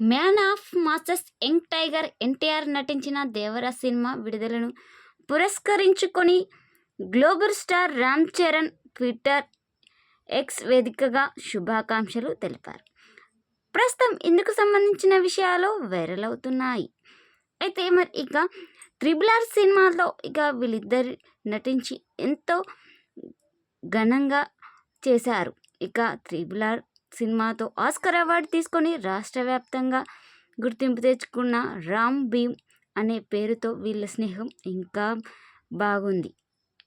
Man of masters young tiger NTR నటించిన Devara cinema విడుదలను పురస్కరించుకొని global star Ram Charan Twitter X వేదికగా శుభాకాంక్షలు తెలిపారు. ప్రస్తుతం ఇందుకు సంబంధించిన విషయాలు వైరల్ అవుతున్నాయి. అయితే మరి ఇక త్రిబుల్ ఆర్ సినిమాలో ఇక వీళ్ళిద్దరు నటించి ఎంతో ఘనంగా చేశారు. ఇక త్రిబుల్ ఆర్ సినిమాతో ఆస్కర్ అవార్డు తీసుకొని రాష్ట్ర వ్యాప్తంగా గుర్తింపు తెచ్చుకున్న రామ్ భీమ్ అనే పేరుతో వీళ్ళ స్నేహం ఇంకా బాగుంది.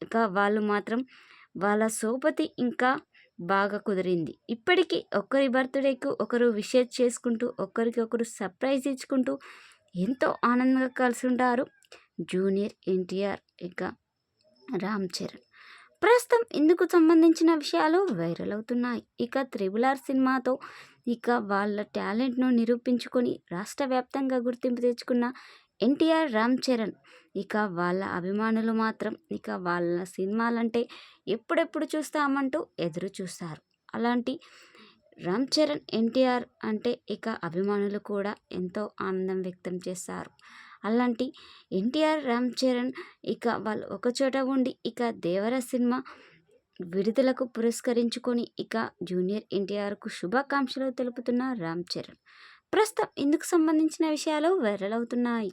ఇక వాళ్ళు మాత్రం వాళ్ళ సోపతి ఇంకా బాగా కుదిరింది. ఇప్పటికీ ఒకరి బర్త్డేకు ఒకరు విషేజ్ చేసుకుంటూ ఒకరికి ఒకరు సర్ప్రైజ్ ఇచ్చుకుంటూ ఎంతో ఆనందంగా కలిసి ఉంటారు జూనియర్ ఎన్టీఆర్ ఇక రామ్ చరణ్. ప్రస్తుతం ఇందుకు సంబంధించిన విషయాలు వైరల్ అవుతున్నాయి. ఇక త్రిబుల్ ఆర్ సినిమాతో ఇక వాళ్ళ టాలెంట్ను నిరూపించుకొని రాష్ట్ర వ్యాప్తంగా గుర్తింపు తెచ్చుకున్న ఎన్టీఆర్ రామ్ చరణ్ ఇక వాళ్ళ అభిమానులు మాత్రం ఇక వాళ్ళ సినిమాలంటే ఎప్పుడెప్పుడు చూస్తామంటూ ఎదురు చూస్తారు. అలాంటి రామ్ చరణ్ ఎన్టీఆర్ అంటే ఇక అభిమానులు కూడా ఎంతో ఆనందం వ్యక్తం చేస్తారు. అలాంటి ఎన్టీఆర్ రామ్ చరణ్ ఇక వాళ్ళు ఒకచోట ఉండి ఇక దేవర సినిమా విడుదలకు పురస్కరించుకొని ఇక జూనియర్ ఎన్టీఆర్కు శుభాకాంక్షలు తెలుపుతున్న రామ్ చరణ్. ప్రస్తుతం ఇందుకు సంబంధించిన విషయాలు వైరల్ అవుతున్నాయి.